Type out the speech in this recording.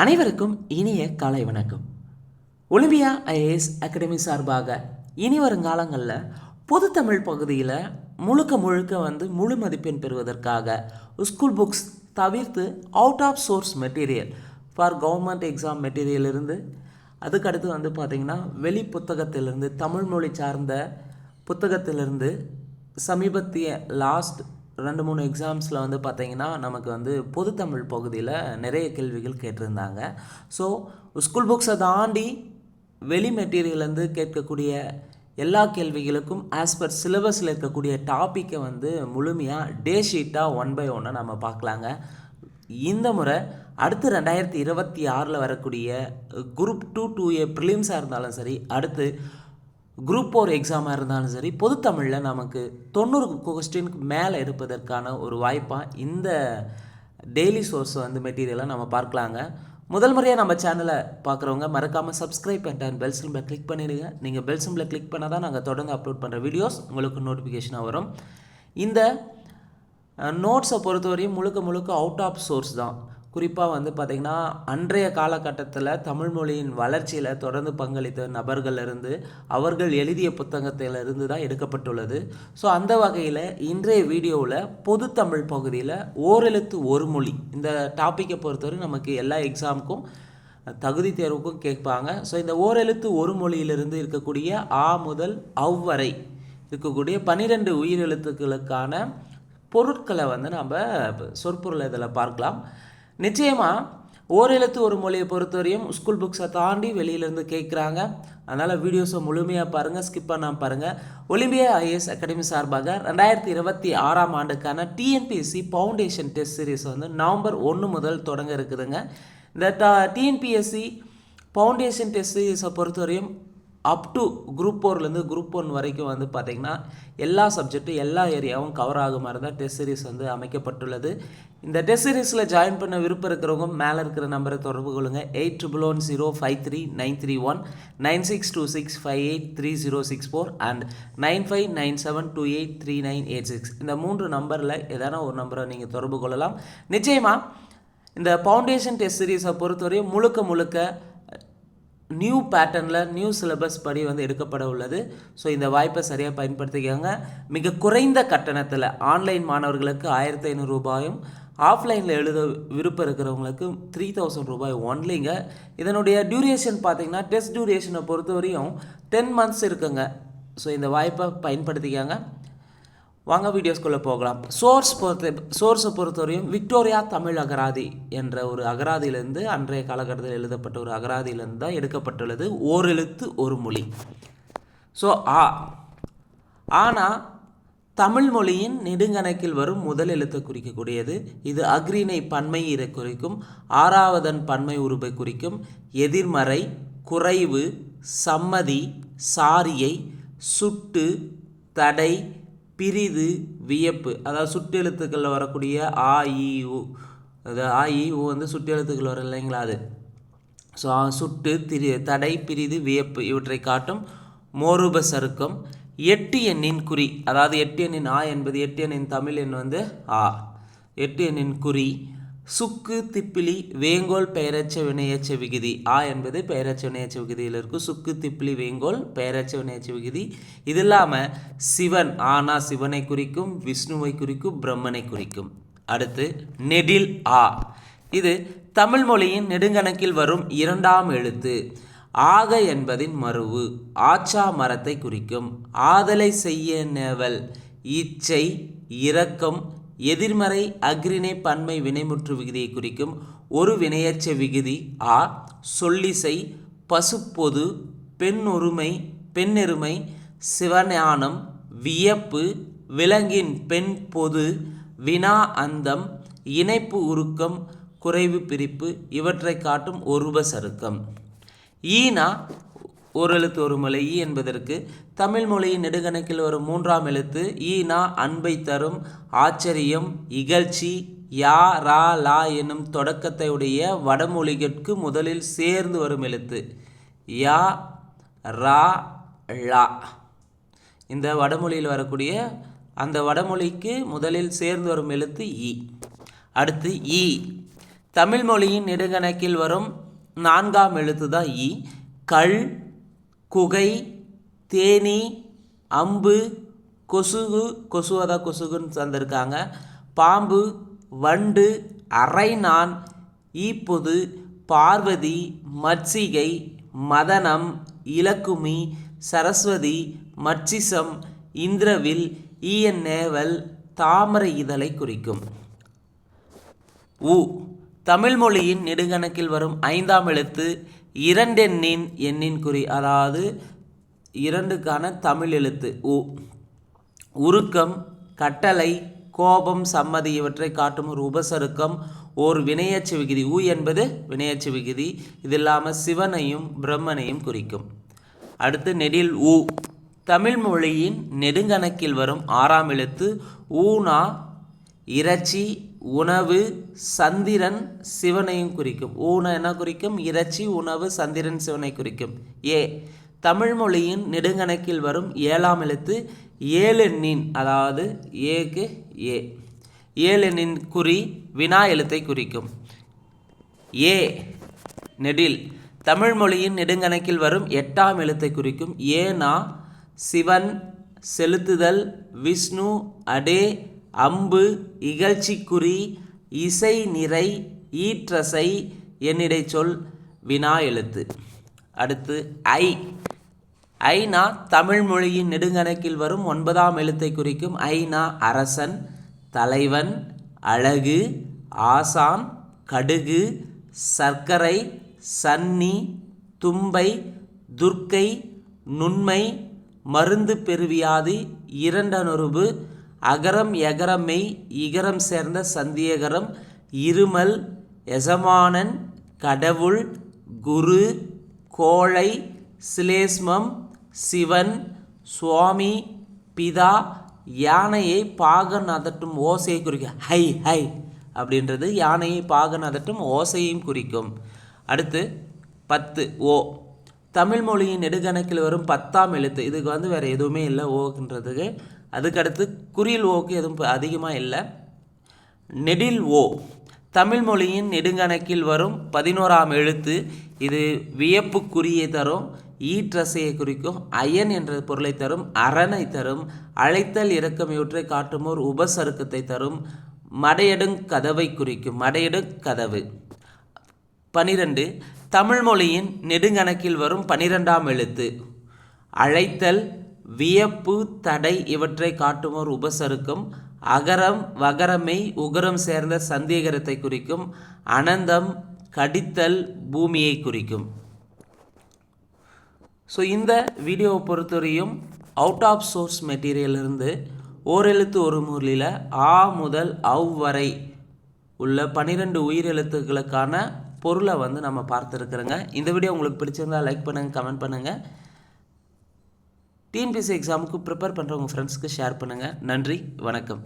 அனைவருக்கும் இனிய காலை வணக்கம். ஒலிம்பியா ஐஏஎஸ் அகாடமி சார்பாக இனி வருங்காலங்களில் பொதுத்தமிழ் பகுதியில் முழுக்க முழுக்க வந்து முழு மதிப்பெண் பெறுவதற்காக ஸ்கூல் புக்ஸ் தவிர்த்து out of source material for government exam material இருந்து அதுக்கடுத்து வந்து பார்த்திங்கன்னா வெளி புத்தகத்திலிருந்து தமிழ் மொழி சார்ந்த புத்தகத்திலிருந்து சமீபத்திய லாஸ்ட் ரெண்டு மூணு எக்ஸாம்ஸில் வந்து பார்த்தீங்கன்னா நமக்கு வந்து பொதுத்தமிழ் பகுதியில் நிறைய கேள்விகள் கேட்டிருந்தாங்க. ஸோ ஸ்கூல் புக்ஸை தாண்டி வெளி மெட்டீரியல்லேருந்து கேட்கக்கூடிய எல்லா கேள்விகளுக்கும் ஆஸ் பர் சிலபஸில் இருக்கக்கூடிய டாப்பிக்கை வந்து முழுமையாக டே ஷீட்டாக ஒன் பை ஒன்னாக நம்ம பார்க்கலாங்க. இந்த முறை அடுத்து ரெண்டாயிரத்தி இருபத்தி ஆறில் வரக்கூடிய குரூப் டூ டூ ஏ ப்ரிலிம்ஸாக இருந்தாலும் சரி அடுத்து குரூப் ஃபோர் எக்ஸாமாக இருந்தாலும் சரி பொதுத்தமிழில் நமக்கு தொண்ணூறு கொஸ்டினுக்கு மேலே இருப்பதற்கான ஒரு வாய்ப்பாக இந்த டெய்லி சோர்ஸ் வந்து மெட்டீரியலை நம்ம பார்க்கலாங்க. முதல் முறையாக நம்ம சேனலை பார்க்குறவங்க மறக்காமல் சப்ஸ்கிரைப் பண்ணிட்டு பெல் சிம்பில் கிளிக் பண்ணிடுங்க. நீங்கள் பெல் சிம்பில் கிளிக் பண்ணால் தான் நாங்கள் தொடர்ந்து அப்லோட் பண்ணுற வீடியோஸ் உங்களுக்கு நோட்டிஃபிகேஷனாக வரும். இந்த நோட்ஸை பொறுத்தவரையும் முழுக்க முழுக்க அவுட் ஆஃப் சோர்ஸ் தான். குறிப்பாக வந்து பார்த்திங்கன்னா அன்றைய காலகட்டத்தில் தமிழ்மொழியின் வளர்ச்சியில் தொடர்ந்து பங்களித்த நபர்களிலிருந்து அவர்கள் எழுதிய புத்தகத்திலிருந்து தான் எடுக்கப்பட்டுள்ளது. ஸோ அந்த வகையில் இன்றைய வீடியோவில் பொதுத்தமிழ் பகுதியில் ஓரெழுத்து ஒரு மொழி இந்த டாப்பிக்கை பொறுத்தவரை நமக்கு எல்லா எக்ஸாமுக்கும் தகுதி தேர்வுக்கும் கேட்பாங்க. ஸோ இந்த ஓரெழுத்து ஒரு மொழியிலிருந்து இருக்கக்கூடிய ஆ முதல் அவ் வரை இருக்கக்கூடிய பன்னிரெண்டு உயிரெழுத்துக்களுக்கான பொருட்களை வந்து நம்ம சொற்பொருள் இதில் பார்க்கலாம். நிச்சயமாக ஓரெழுத்து ஒரு மொழியை பொறுத்தவரையும் ஸ்கூல் புக்ஸை தாண்டி வெளியிலேருந்து கேட்குறாங்க. அதனால் வீடியோஸை முழுமையாக பாருங்கள் ஸ்கிப் பண்ணாமல் பாருங்கள் ஒலிம்பியா ஐஏஎஸ் அகாடமி சார்பாக ரெண்டாயிரத்தி இருபத்தி ஆறாம் ஆண்டுக்கான டிஎன்பிஎஸ்சி ஃபவுண்டேஷன் டெஸ்ட் சீரீஸ் வந்து நவம்பர் ஒன்று முதல் தொடங்க இருக்குதுங்க. இந்த டிஎன்பிஎஸ்சி ஃபவுண்டேஷன் டெஸ்ட் சீரிஸை பொறுத்தவரையும் அப் டு குரூப் ஃபோர்லேருந்து குரூப் ஒன் வரைக்கும் வந்து பார்த்திங்கன்னா எல்லா சப்ஜெக்ட்டும் எல்லா ஏரியாவும் கவர் ஆகும் மாதிரி தான் டெஸ்ட் சீரிஸ் வந்து அமைக்கப்பட்டுள்ளது. இந்த டெஸ்ட் சீரீஸில் ஜாயின் பண்ண விருப்பம் இருக்கிறவங்க மேலே இருக்கிற நம்பரை தொடர்பு கொள்ளுங்கள் eight triple one zero five three nine three one nine six two six five eight three zero six four and nine five nine seven two eight three nine eight six இந்த மூன்று நம்பரில் எதனா ஒரு நம்பரை நீங்கள் தொடர்பு கொள்ளலாம். நிச்சயமாக இந்த ஃபவுண்டேஷன் டெஸ்ட் சீரிஸை பொறுத்தவரையும் முழுக்க முழுக்க நியூ பேட்டர்னில் நியூ சிலபஸ் படி வந்து எடுக்கப்பட உள்ளது. ஸோ இந்த வாய்ப்பை சரியாக பயன்படுத்திக்கோங்க. மிக குறைந்த கட்டணத்தில் ஆன்லைன் மாணவர்களுக்கு ஆயிரத்தி ஐநூறு ரூபாயும் ஆஃப்லைனில் எழுத விருப்பம் இருக்கிறவங்களுக்கு த்ரீ தௌசண்ட் ரூபாய் ஒன்லிங்க இதனுடைய டியூரேஷன் பார்த்தீங்கன்னா டெஸ்ட் டியூரேஷனை பொறுத்தவரையும் டென் மந்த்ஸ் இருக்குங்க. ஸோ இந்த வாய்ப்பை பயன்படுத்திக்காங்க. வாங்க வீடியோஸ்குள்ளே போகலாம். சோர்ஸ் பொறுத்த சோர்ஸை பொறுத்தவரையும் விக்டோரியா தமிழ் அகராதி என்ற ஒரு அகராதியிலேருந்து அன்றைய காலகட்டத்தில் எழுதப்பட்ட ஒரு அகராதியிலேருந்து தான் எடுக்கப்பட்டுள்ளது. ஓர் எழுத்து ஒரு மொழி. ஸோ ஆ ஆனால் தமிழ் மொழியின் நெடுங்கணக்கில் வரும் முதல் எழுத்தை குறிக்கக்கூடியது. இது அக்ரிணை பன்மை இரை குறிக்கும் ஆறாவதன் பன்மை உருபை குறிக்கும் எதிர்மறை குறைவு சம்மதி சாரியை சுட்டு தடை பிரிது வியப்பு. அதாவது சுட்டெழுத்துக்களில் வரக்கூடிய ஆ இ உ. அது ஆ இ உ வந்து சுட்டெழுத்துக்கள் வரும் இல்லைங்களா அது? ஸோ சுட்டு திரி தடை பிரிது வியப்பு. இவற்றை காட்டும் மோரூப சருக்கம். எட்டு எண்ணின் குறி. அதாவது எட்டு எண்ணின் ஆ என்பது எட்டு எண்ணின் தமிழ் எண் வந்து ஆ. எட்டு எண்ணின் குறி. சுக்கு திப்பிலி வேங்கோல் பெயரச்ச வினையச்ச விகுதி. ஆ என்பது பெயரச்ச வினையச்ச விகுதியில் இருக்கும். சுக்கு திப்பிலி வேங்கோல் பெயரச்ச வினையச்ச விகுதி. இது இல்லாமல் சிவன் ஆனா சிவனை குறிக்கும் விஷ்ணுவை குறிக்கும் பிரம்மனை குறிக்கும். அடுத்து நெடில் ஆ. இது தமிழ் மொழியின் நெடுங்கணக்கில் வரும் இரண்டாம் எழுத்து. ஆக என்பதின் மருவு ஆச்சா மரத்தை குறிக்கும். ஆதலை செய்ய நேவல். இச்சை இரக்கம் எதிர்மறை அக்ரிணை பன்மை வினைமுற்று விகுதியை குறிக்கும் ஒரு வினையச்ச விகுதி ஆ சொல்லிசை பசுப்பொது பெண்ணொருமை பெண்ணெருமை சிவஞானம் வியப்பு விலங்கின் பெண் பொது வினா அந்தம் இணைப்பு உருக்கம் குறைவு பிரிப்பு இவற்றை காட்டும் ஒருப சருக்கம். ஈனா ஒரு எழுத்து ஒரு மொழி ஈ என்பதற்கு தமிழ் மொழியின் நெடுகணக்கில் வரும் மூன்றாம் எழுத்து ஈனா அன்பை தரும் ஆச்சரியம் இகழ்ச்சி யா ரா லா என்னும் தொடக்கத்தையுடைய வடமொழிகளுக்கு முதலில் சேர்ந்து வரும் எழுத்து. யா ரா லா. இந்த வடமொழியில் வரக்கூடிய அந்த வடமொழிக்கு முதலில் சேர்ந்து வரும் எழுத்து இ அடுத்து ஈ. தமிழ் மொழியின் நெடுங்கணக்கில் வரும் நான்காம் எழுத்து தான் இ கள் குகை தேனி அம்பு கொசுகு கொசுவதா கொசுகுன்னு தந்திருக்காங்க பாம்பு வண்டு அரைநான் ஈப்பொது பார்வதி மட்சிகை மதனம் இலக்குமி சரஸ்வதி மட்சிசம் இந்திரவில் ஈயன் நேவல் தாமரை இதழை குறிக்கும். உ. தமிழ் மொழியின் நெடுங்கணக்கில் வரும் ஐந்தாம் எழுத்து இரண்டெண்ணின் எண்ணின் குறி அதாவது இரண்டுக்கான தமிழ் எழுத்து உ. உருக்கம் கட்டளை கோபம் சம்மதி இவற்றை காட்டும் ஒரு உபசருக்கம். ஓர் வினையச்சு விகுதி உ என்பது வினையச்சு விகுதி. இது இல்லாமல் சிவனையும் பிரம்மனையும் குறிக்கும். அடுத்து நெடில் உ. தமிழ் மொழியின் நெடுங்கணக்கில் வரும் ஆறாம் எழுத்து ஊனா இறைச்சி உணவு சந்திரன் சிவனையும் குறிக்கும். ஊன என்ன குறிக்கும்? இறைச்சி உணவு சந்திரன் சிவனை குறிக்கும். ஏ. தமிழ் மொழியின் நெடுங்கணக்கில் வரும் ஏழாம் எழுத்து ஏழெண்ணின் அதாவது ஏக்கு ஏ. ஏழெண்ணின் குறி வினா எழுத்தை குறிக்கும். ஏ. நெடில். தமிழ் மொழியின் நெடுங்கணக்கில் வரும் எட்டாம் எழுத்தை குறிக்கும். ஏனா சிவன் செலுத்துதல் விஷ்ணு அடே அம்பு இகழ்ச்சிக்குறி இசை நிறை ஈற்றசை என்னிடை சொல் வினா எழுத்து. அடுத்து ஐ. ஐநா தமிழ் மொழியின் நெடுங்கணக்கில் வரும் ஒன்பதாம் எழுத்தை குறிக்கும் ஐநா அரசன் தலைவன் அழகு ஆசான் கடுகு சர்க்கரை சன்னி தும்பை துர்க்கை நுண்மை மருந்து பெருவியாதி இரண்டனொருபு அகரம் எகரமெய் இகரம் சேர்ந்த சந்தியகரம் இருமல் எசமானன் கடவுள் குரு கோழை சிலேஸ்மம் சிவன் சுவாமி பிதா யானையை பாகன் அதட்டும் ஓசையை குறிக்கும். ஹை ஹை அப்படின்றது யானையை பாகன் அதட்டும் ஓசையையும் குறிக்கும். அடுத்து பத்து ஓ. தமிழ் மொழியின் நெடுகணக்கில் வரும் பத்தாம் எழுத்து. இதுக்கு வந்து வேறு எதுவுமே இல்லை ஓக்குன்றதுக்கு அதுக்கடுத்து குறியில் ஓக்கு எதுவும் அதிகமாக இல்லை. நெடில் ஓ. தமிழ் மொழியின் நெடுங்கணக்கில் வரும் பதினோராம் எழுத்து. இது வியப்புக்குறியை தரும் ஈற்றசையை குறிக்கும் அயன் என்ற பொருளை தரும் அரணை தரும் அழைத்தல் இறக்கம் இவற்றை காட்டுமோர் உபசருக்கத்தை தரும் மடையடுங் கதவை குறிக்கும் மடையடுங் கதவு. பனிரெண்டு தமிழ்மொழியின் நெடுங்கணக்கில் வரும் பனிரெண்டாம் எழுத்து. அழைத்தல் வியப்பு தடை இவற்றை காட்டுமோர் உபசருக்கும் அகரம் வகரமை உகரம் சேர்ந்த சந்தேகரத்தை குறிக்கும். அனந்தம் கடித்தல் பூமியை குறிக்கும். ஸோ இந்த வீடியோவை பொறுத்தவரையும் அவுட் ஆஃப் சோர்ஸ் மெட்டீரியலிருந்து ஓரெழுத்து ஒரு முறையில் ஆ முதல் அவ் வரை உள்ள பன்னிரெண்டு உயிரெழுத்துக்களுக்கான பொருளை வந்து நம்ம பார்த்துருக்குறோங்க. இந்த வீடியோ உங்களுக்கு பிடிச்சிருந்தால் லைக் பண்ணுங்கள் கமெண்ட் பண்ணுங்கள் டிஎன்பிஎஸ்சி எக்ஸாமுக்கு ப்ரிப்பேர் பண்ணுற உங்கள் ஃப்ரெண்ட்ஸ்க்கு ஷேர் பண்ணுங்கள் நன்றி வணக்கம்.